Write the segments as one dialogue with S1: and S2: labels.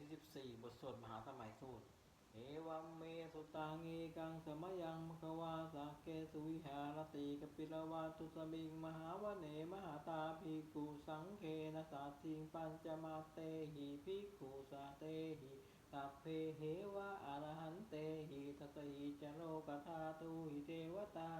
S1: ที่ 14 บทสวดมหาสมัยสูตร เอวัมเมสุตังเอกังสมยังมควาสักเกสุวิหารติกปิลวาตุสมิง มหาวเนมหาตาภิกขุสังเคนะสัตถิงปัญจมาเตหิภิกขุสาเตหิสัพเพเหวะอรหันเตหิทัสสหิจโลกธาตุหิเทวตา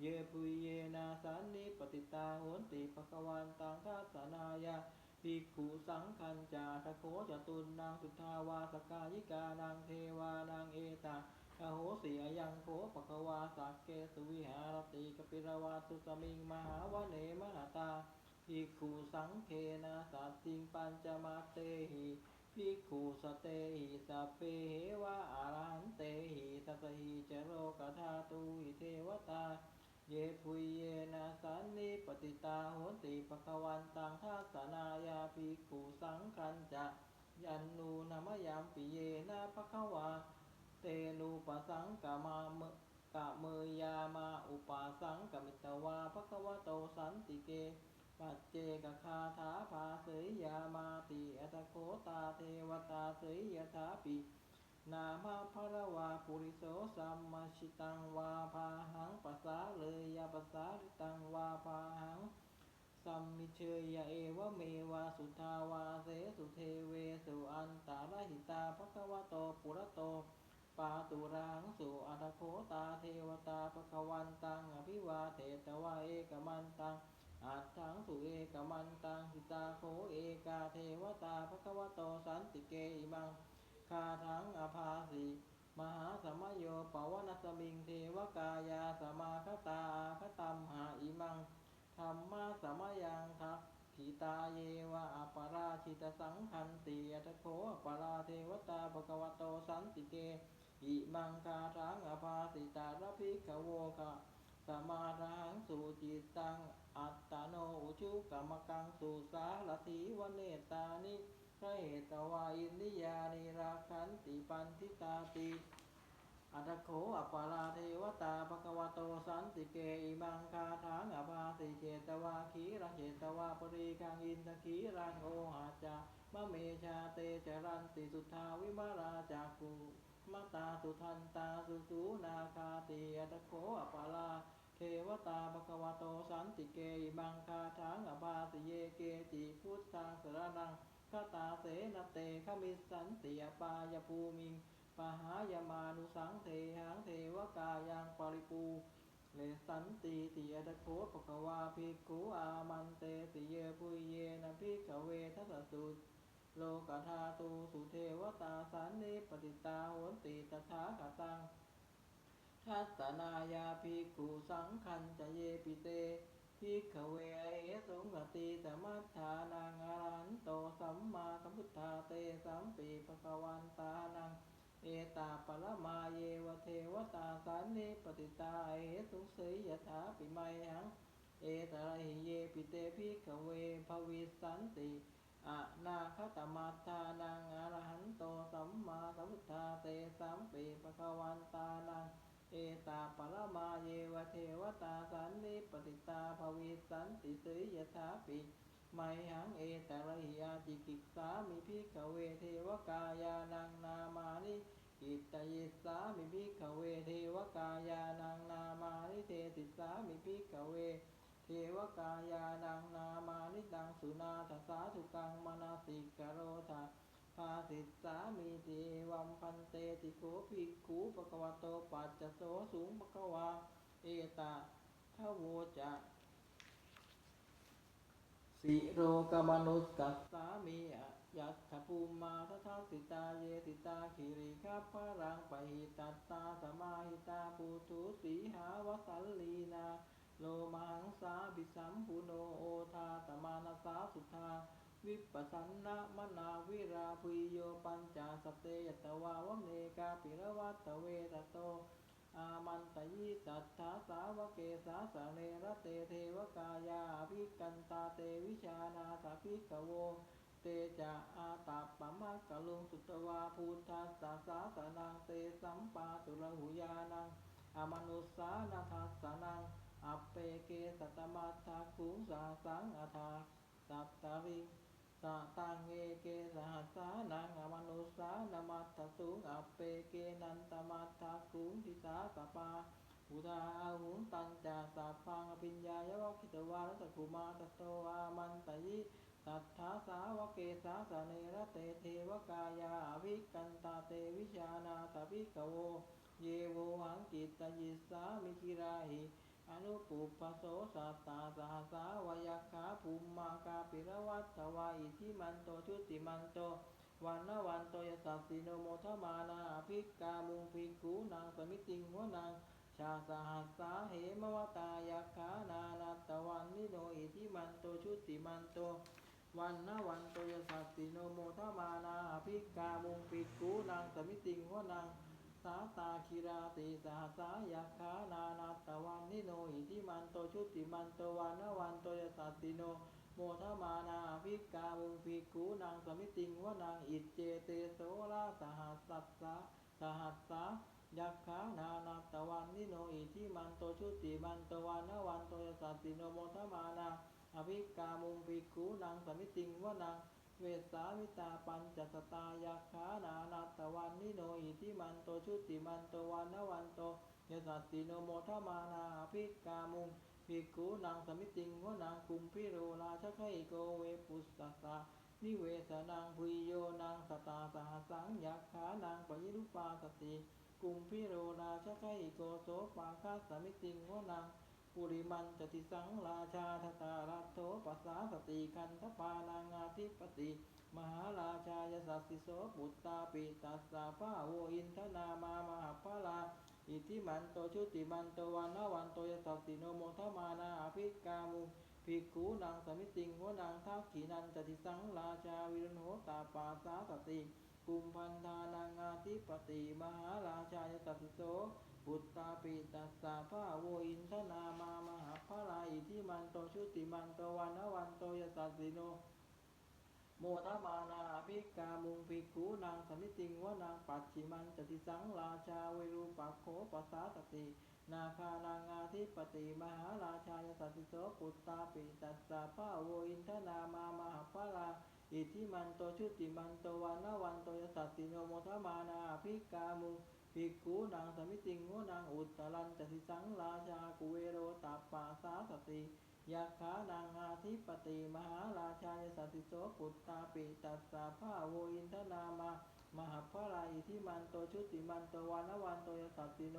S1: เยปุเยนาสันนิปติตาโหนติภคะวันตังทัสสนายา ภิกขุสังคัญจาทโคจตุนนางสุทาวาสกายิกานางเทวานางเอตาอโหสีอยังโคปะกวาสักเกสุวิหารติกปิรวาตุสมิงมหาวเนมหาตาภิกขุสังเคนะสัตติงปัญจมาเตหิภิกขุสเตหิสัพเพเหวะอารันเตหิทัสหิจโรกธาตุหิเทวตา เยปุยเยนะสันนิปติตาโหติปะคะวันตังทัสสนายาภิกขุสังคัญจะยันนูนามยามปิเยนะภะคะวาเตนูปะสังกามามะกะเมยยามาอุปาสังกมิตวาภคะวะโตสันติเก ปัจเจกคาถาภาเสยยามาติอัตโคตาเทวตาเสยยถาปิ นามาภรวาปุริโสสัมมาชิตังวาพาหังปัสสาเลยยาปัสสาริตังวาพาหังสัมมิเชยยะเอวะเมวาสุทาวาเสสุเทเวสุอันตารหิตาภควะโตปุระโตปาตุรังสุอัตโคตาเทวตาภควันตังอภิวาเทตวะเอกมันตังอัตถังสุเอกมันตังหิตาโคเอกาเทวตาภควะโตสันติเกอิมัง คาถังอภาสีมหาสมโยปวนสมิงเทวกายาสมาคตาคตัมหาอิมังธรรมะสมยังทักขีตาเยวะอปราชิตสังคันติอัตโคอปราเทวตาภควโตสันติเกอิมังคาทังอภาสิตารพิกโวคะสมารังสุจิตตังอัตตโนอุชุกรรมกังสุสาลถีวเนตานิ พระเหตวาอินนิยานิราคันติปันทิตาติอัตโขอปาราเทวตาภควโตสันติเกอิมังคาถางอภาสิเจตวาขีรังเจตวาปรีกังอินทขีรังโอหาจามะเมชาเตจรันติสุทธาวิมาราจากุมตาสุทันตาสุสูนาคาติอัตโขอปาราเทวตาภควโตสันติเกอิมังคาถางอภาสิเยเกจิพุทธังสรนัง คตาเสนเตขมิสันติอปายภูมิงปหายมานุสังเทหังเทวกายังปริปูเลสันติติยตโคปกวาภิกขุอามันเตติเยปุยเยนะภิกขเวทัสสุโลกธาตุสุเทวตาสันนิปติตาโหนติตถาคตังทัสนายาภิกขุสังคัญจะเยปิเต ภิกขเวเอสุงกติตมัฏฐานังอรันโตสัมมาสัมพุทธาเตสัมปีปะกวันตานัง เอตาปรมาเยวเทวตาสันนิปติตาเอสุสยยถาปิไมหัง เอตระหิเยปิเตภิกขเวภวิสันติอะนาคตมัฏฐานังอรหันโตสัมมาสัมพุทธาเตสัมปีปะกวันตานัง เอตาปรมาเยวเทวตาสันนิปติตาภวิสันติสยยถาปิไมหังเอตระหิยาจิกิสามิภิกขเวเทวกายานังนามานิอิตยิสามิภิกขเวเทวกายานังนามานิเทติสามิภิกขเว เทวกายานังนามานิตังสุนาทสาธุกังมนาสิกโรธา ภาสิสามีเทวัมพันเตติโกภิกขุปะกวะโตปัจจโสสูงปะกวาเอตาทโวจะสิโรกมนุสกัสสามีอะยัตถภูมมาททัสสิตาเยติตาคิริคัพพะรังปหิตัตตาสมาหิตาปูทุสีหาวสัลลีนา โลมังสาบิสัมปุโนโอทาตมานาสาสุทา วิปัสสนนะมนาวิราภุยโยปัญจสเตยตวาวเมกาปิรวัตเวตโต อามันตยิสัทธาสาวเกสาสเนรเตเทวกายาภิกันตาเตวิชานาสภิกโว เตจะอาตาปมะกะลุงสุตวาพุทธัสสสาสนังเตสัมปาตุระหุยานังอมนุสานาทัสสนังอัปเปเกสัตตมัตถคุสาสังอาทาสัตตาริ สะตังเอเกสหัสานังอมนุสานามัตถสุงอัปเปเกนันตมัตถกุงทิสาสปาอุทาอาหุงตันจาสัพพังอภิญญายวะคิตวารัสกุมาตโตอามันตยิสัทธาสาวเกสาสเนระเตเทวกายาวิกันตาเตวิชานาตวิกโว เยโวหังกิตตยิสามิกิราหิ อนุปุปโสสัตตาสหสาวายาขาภูมิมากาปิรวัตถวาอิทิมันโตชุติมันโตวันนวันโตยสัสสิโนโมทมานาภิกามุงภิกขุนางสมิติงหัวนางชาสหัสสาเหมวตายาขานานัตวันนิโนอิทิมันโตชุติมันโตวันนวันโตยสัสสิโนโมทมานาภิกามุงภิกขุนางสมิติงหัวนาง สาตาคิราติสาสายาขานานาตวันนิโนอิทิมันโตชุติมันโตวานวันโตยสัสสิโน โมทมานาภิกามุภิกขุนางสมิติงวนางอิจเจเตโสราสหัสสัสสะสหัสสะยักขานานาตวันนิโนอิทิมันโตชุติมันโตวานวันโตยสัสสิโนโมทมานาอภิกามุงภิกขุนางสมิติงวนาง เวสสามิตาปัญจสตายาขานานาตวันนิโนอิทิมันโตชุติมันโตวันนวันโตยสัสสิโนโมทมานาภิกามุงภิกขุนางสมิติงวนางกุมพิโรราชไคโกเวปุสสะสะนิเวสนางพุยโยนางสตาสหสังยักขานางปยิรุปาสติ กุมพิโรราชไคโกโสปาคาสมิติงวนาง ปุริมันจติสังราชาทตารัตโถปัสสาสติกันทปานางาธิปติ มหาราชายสัสสิโสปุตตาปิตัสสะพาโวอินทนามามหาพลาอิทิมันโตชุติมันโตวันนวันโตยสัสสิโนโมทมานาอภิกามุภิกขุนางสมิติงหัวนางทักขีนันจติสังราชาวิรุณโหตาปาสาสติ กุมพันธานางาธิปติ มหาราชายสัสสิโส ปุตตาปิตัสสะพาโวอินทนามามหาพลาอิทิมันโตชุติมันโตวันวันโตยสัสสิโนโมทมานาภิกามุงภิกขุนางสมิติงวานางปัจฉิมันจติสังราชาเวรูปักโขปัสสาตติ นาคานางาธิปติมหาราชายสัสสิโสปุตตาปิตัสสะพาโวอินทนามามหาพลาอิทิมันโตชุติมันโตวันนวันโตยสัสสิโนโมทมานาภิกามุง ภิกขุนางสมิติงวนางอุตตรันจติสังราชากุเวโรตัปปาสาสติยักขานางอาธิปติมหาราชายสัสสิโสปุตตาปิตัสสะพาโวอินทนามามหาพราอิทิมันโตชุติมันโตวานวันโตยสัสสิโน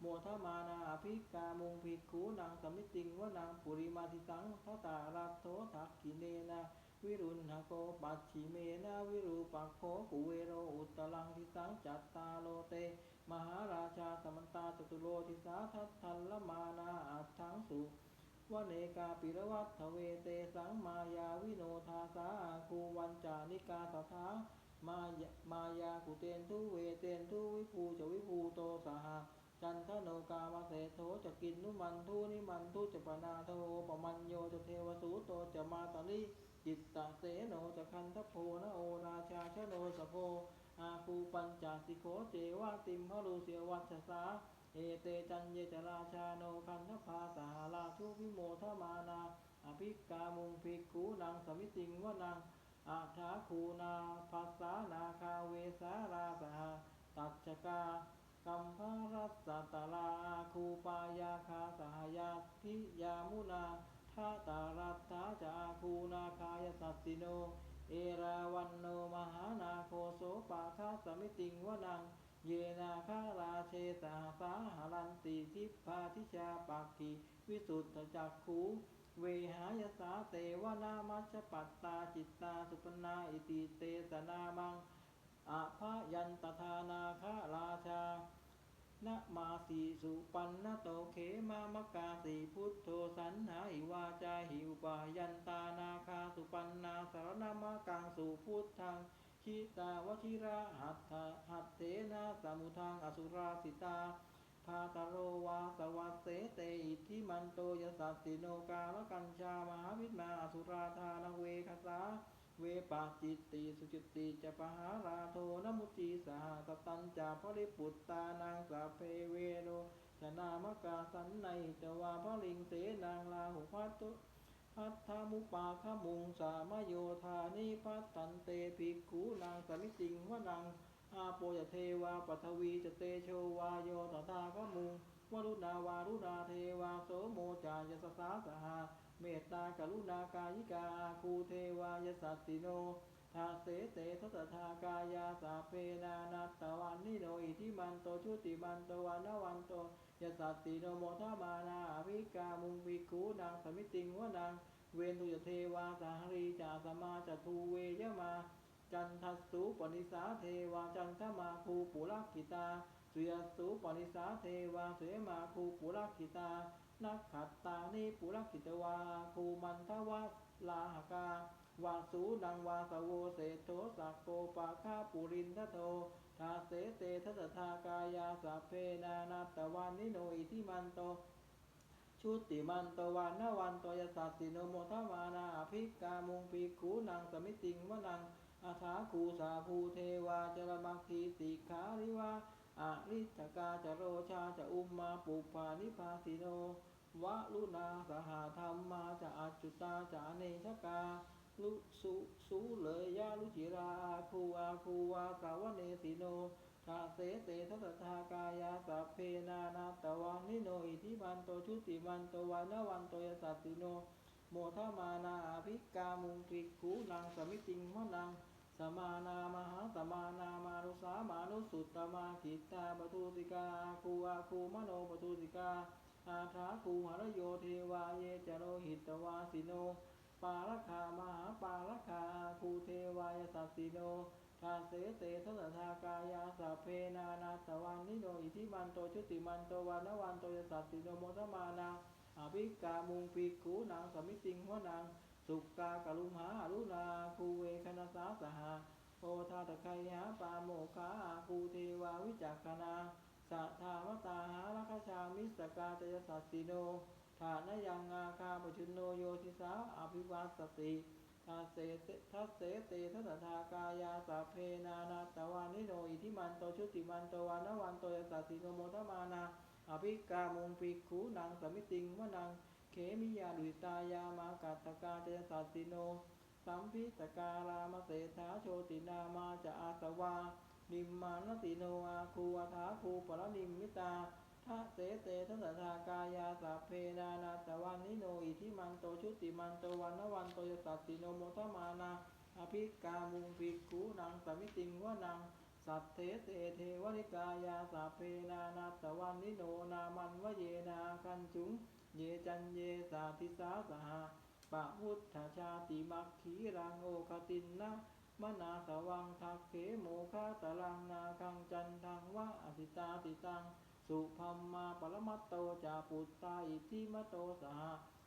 S1: โมทมานาอภิกามุงภิกขุนางสมิติงวนางปุริมาทิสังทตารัตโถทักขิเนนะวิรุณหโกปัจฉิเมนะวิรูปักโขกุเวโรอุตตลังทิสังจัตตาโลเต มหาราชาสมันตาจตุโลทิสาทัตทัลละมานาอัตถังสุวเนกาปิรวัตถเวเตสังมายาวิโนทาสาอาคูวันจานิกาสถามายมายากุเตนทุเวเตนทุวิภูจวิภูโตสหาจันทโนกามาเสโทจะกินนุมันทุนิมันทุจะปนาโทปมัญโยจะเทวสูโตจะมาตาลิจิตตะเสโนจะคันทโพนโอราชาชโนสโพ อาคูปัญจสิโขเจวะติมหรูเสียวัชสา เอเตจันเยจราชาโนคันทภาสาราชุวิโมทมานา อภิกามุงภิกขุนางสมิติงวนางอาถาคูนาภัสสานาคาเวสาราสหตัจกากัมภารัสตตลาคูปายาคาสหายาพิยามุนาทาตารัตถาจาคูนาคายสัสสิโน เอราวันโนมหานาโค สมิติงวนัง เยนาคาราเชสาสาหารันติทิพาทิชาปักขีวิสุทธจักขูเวหายสาเตวนามัชปัตตาจิตตาสุปนาอิติเตสนามังอาภายันตทานาคาราชานะมาสีสุปันนโตเขมามกาสีพุทโธสันหาหิวาจาหิวปายันตานาคาสุปันนาสารนามกังสุพุทธัง ชิตาวชิระหัตถะหัตเถนะสมุทังอสุราสิตาพาตโรวาสวัสเสเตอิทิมันโตยสัสสิโนกาลกัญชามหาวิทมาอสุราธานเวคสาเวปาจิตติสุจิตติจะปหาราโทนมุติสหตตัญจาภริปุตตานังสาเพเวโนชนามกาสันในจวาพลิงเสนางลาหุพัตุ พัทธามุปาขมุงสามโยธานิพัตตันเตภิกขูนางสมิติงวนังอาโปยเทวาปัทวีจเตโชวาโยตถาขมุงวรุณาวารุณาเทวาโสโมจายสสาสหาเมตตากรุณากายิกาคูเทวายสัตติโน ทาเสเตทัตถากายาสาเพนานัตตวันนิโนอิทิมันโตชุติมันโตวันนวันโตยสัตติโนโมทามานาอภิกามุงภิกขุนางสมิติงวนังเวนตุยเทวาสาหรีจาสมาจทูเวยมา จันทัสสุปนิสาเทวาจันทมาคูปุรักขิตาสุยสสุปนิสาเทวาเสมาคูปุรักขิตานักขัตตานิปุรักขิตวาคูมันทวะ ลาหกาวาสูนังวาสโวเศธโธสักโกปาคาปุรินทโททาเสเตทัตถากายาสัพเพนานาตวานิโนอิทิมันโตชุติมันตวันนวันตยสัตติโนโมทวานาอภิกามุงปีกูนังสมิติงวนังอาถาคูสาภูเทวาจรมักขีสิกขาริวาอาริจกาจโรชาจะอุมมาปุปานิพาสิโน วะลุนาสหาธรรมมาจะอัจจุตาจะเนชกาลุสุสุเลยยาลุจิราอาคูอาคูวาสาวเนสิโนทาเสเตทัตถากายาสัพเพนานาตวังนิโนอิทิมันโตชุติมันโตวานวันโตยสัตติโน โมทมานาอภิกามุงปิกขูนางสมิติงมะนังสมานามหาสมานามานุสามานุสุตตมาขิตาปทุสิกาอาคูอาคูมโนปทุสิกา อาถาคูหรโยเทวาเยจโรหิตวาสิโน ปาลคามหาปาลคาอาคูเทวายสัสสิโนทาเสเตทัตถากายาสัพเพนานาตวันนิโนอิทิมันโตชุติมันโตวานวันโตยสัสสิโนโมทมานาอภิกามุงปิกขูนางสมิติงหัวนางสุกากลุมหาอรุณาคูเวคณสาสหาโอทาตะไคหาปาโมคาอาคูเทวาวิจักขณา สัทธามตาหารัคชามิสกาจยสัสสิโนฐานยังอาคาปชุนโนโยทิสาอภิวาสติทัเสเตทัสเสเตทัตถากายาสัพเพนานาตวานิโนอิทิมันโตชุติมันโตวานวันโตยสัสสิโนโมทมานาอภิกามุงปิกขูนางสมิติงวนังเขมิยาดุตายามากัตตกาเจสัสสิโน สัมพิสการามเสถาโชตินามาจะอาสวา นิมมานติโนอาคูอัฐาคูปรนิมมิตาทะเสเตทัสสากายาสัพเพนานาตวันนิโนอิทิมันโตชุติมันโตวันนวันโตยสัตติโนโมทมานาอภิกามุงภิกขุนางสมิติงวานังสัตเทเตเทวนิกายาสัพเพนานาตวันนิโนนามันวเยนาคันจุง เยจันเยสาธิสาสหาปะพุทธชาติมัคขีรังโอคตินนะ มนาสวังทักเขโมคาตลังนาคังจันทังวะอสิตาติตัง สุพัมมาปรมัตโตจาปุตตาอิทิมโตสห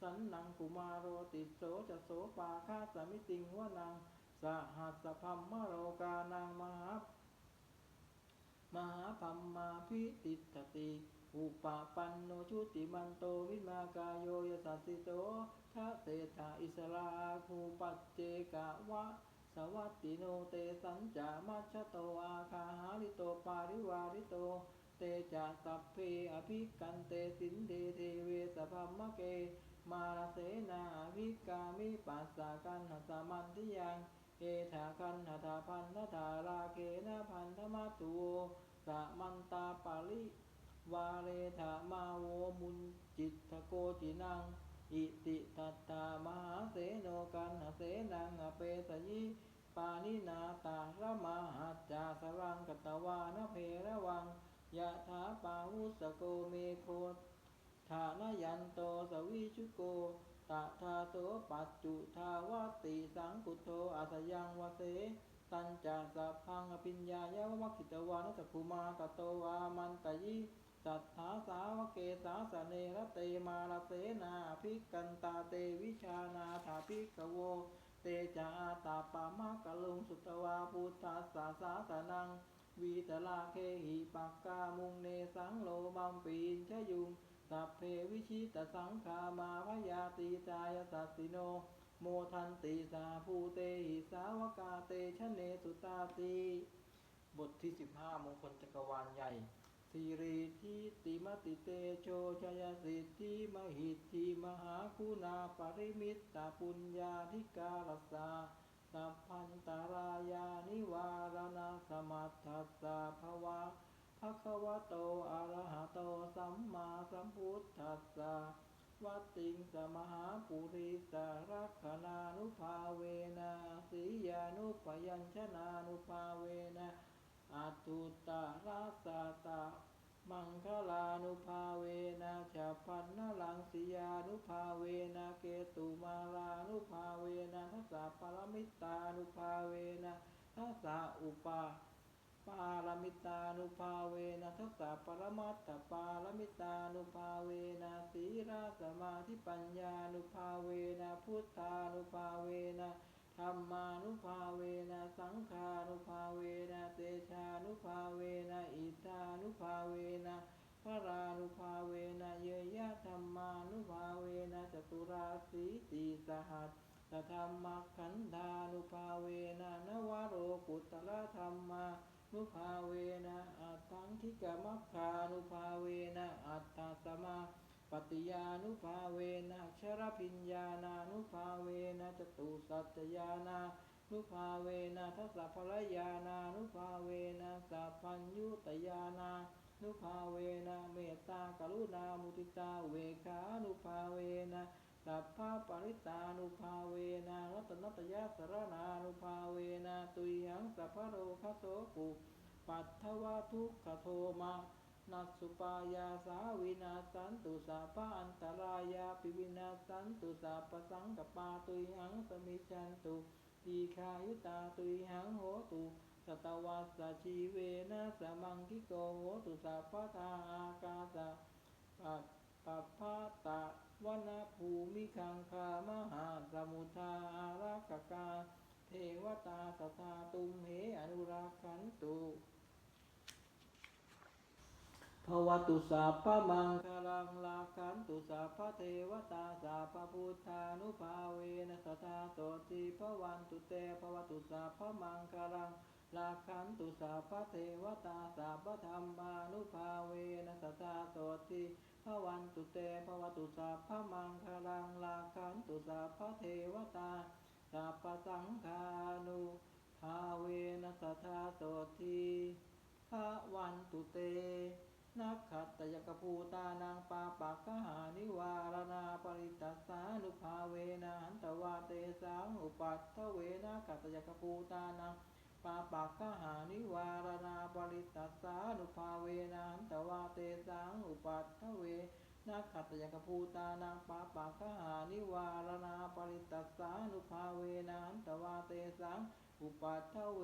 S1: สันนังกุมารโรติโสจะโสปาคาสมิติงวะนังสหัสพัมมโรกานังมหามหาพัมมาพิติตติอุปปันโนชุติมันโตวิมากายโยยสัสสิโตทะเตถาอิสราภูปัจเจกะวะ สวัตติโนเตสัญจามัชโตอาคาหาริโตปาริวาริโต เตจะสัพเพอภิกันเตสินเดเทเวสพัมมะเก มาลเสนาอภิกามิปัสสะกันหสมันทิยังเอถากันหถาพันธถาราเคนะพันธมัตตุวสะมันตาปาลิวาเรธามาโวมุนจิตทโกจินัง อิติตัตตามหาเสโนกันหเสนังเปสยิปานินาตาระมาหัจจาสรังกตวานเพระวังยะถาปาวุสโกเมโคฐานยันโตสวิชุโกตะทาโสปัจจุทาวติสังกุโทอาสยังวเส ตัญจาสัพพังอภิญญายาวมัคคิตวานุสภูมาตโตวามันตยิ สัทธาสาวเกสาสเนรเตมาลเสนาภิกันตาเตวิชานาถาภิกโว เตจาตาปามากะลุงสุตวาพุทธาสาสาสนัง วีตลาเคหิปักกามุงเนสังโลมัมปีนชยุงสัพเพวิชิตสังขามาพยาตีจายสัสสิโน โมทันติสาภูเตหิสาวกาเตชะเนสุตาสีบทที่ 15 มงคลจักรวาลใหญ่ สิริทิติมติเตโชชยสิทธิมหิทธิมหาคุณาปริมิตตาปุญญาธิการสาสัพพันตารายานิวารณสมัทธัสสะภวะภะคะวะโตอะระหะโตสัมมาสัมพุทธัสสะวัตติงสมหาปุริสารักขณานุภาเวนะสียานุปยัญชนานุภาเวนะ อัตุตาราสาตามังคลานุภาเวนะฉัพพันนลังสียานุภาเวนะเกตุมาลานุภาเวนะทัสสะปรมิตานุภาเวนะทัสสะอุปาปารมิตานุภาเวนะทัสสะปรมัตถปารมิตานุภาเวนะสีราสมาธิปัญญานุภาเวนะพุทธานุภาเวนะ ธรรมานุภาเวนะสังฆานุภาเวนะเตชานุภาเวนะอิทานุภาเวนะพระรานุภาเวนะเยยะธรรมานุภาเวนะจตุราสีติสหัสสธรรมขันธานุภาเวนะนวโรกุตละธรรมานุภาเวนะอัตถังทิกมัคคานุภาเวนะอัตตสมา ปฏิยานุภาเวนะชรพิญญานานุภาเวนะจตุสัจจญานานุภาเวนะทัสสะภรยานานุภาเวนะสัพพัญยุตยานานุภาเวนะเมตตากรุณามุติตาเวขานุภาเวนะสัพพะปริตานุภาเวนะรัตนัตยาสรนานุภาเวนะตุยหังสัพพโรคโสปุปัทถวทุกขโทมา นัสสุปายาสาวินาสันตุสาปะอันตรายาปิวินาสันตุสาปสังกปาตุยหังสมิจันตุทีคายุตาตุยหังโหตุสตวัสสชีเวนะสมังคิโกโหตุสาปะทาอากาสะปัปปพพะตะวนาภูมิคังคามหาสมุทาอารักกาเทวตาสตาตุมเหอนุรักขันตุ ภวตุสัพพมังคลังลาคันตุสัพพเทวตาสัพพพุทธานุภาเวนะสตาโสติภวันตุเตภวตุสัพพมังคลังลาคันตุสัพพเทวตาสัพพธรรมานุภาเวนะสตาโสติภวันตุเตภวตุสัพพมังคลังลาคันตุสัพพเทวตาสัพพสังฆานุภาเวนะสตาโสติภวันตุเต นักขัตตยกภูตานังปาปักขหานิวารณาปริตัสสานุภาเวนะหันตวาเตสังอุปัตถเวนะขัตตยกภูตานังปาปักขหานิวารณาปริตัสสานุภาเวนะหันตวาเตสังอุปัตถเวนะขัตตยกภูตานังปาปักขหานิวารณาปริตัสสานุภาเวนะหันตวาเตสังอุปัตถเว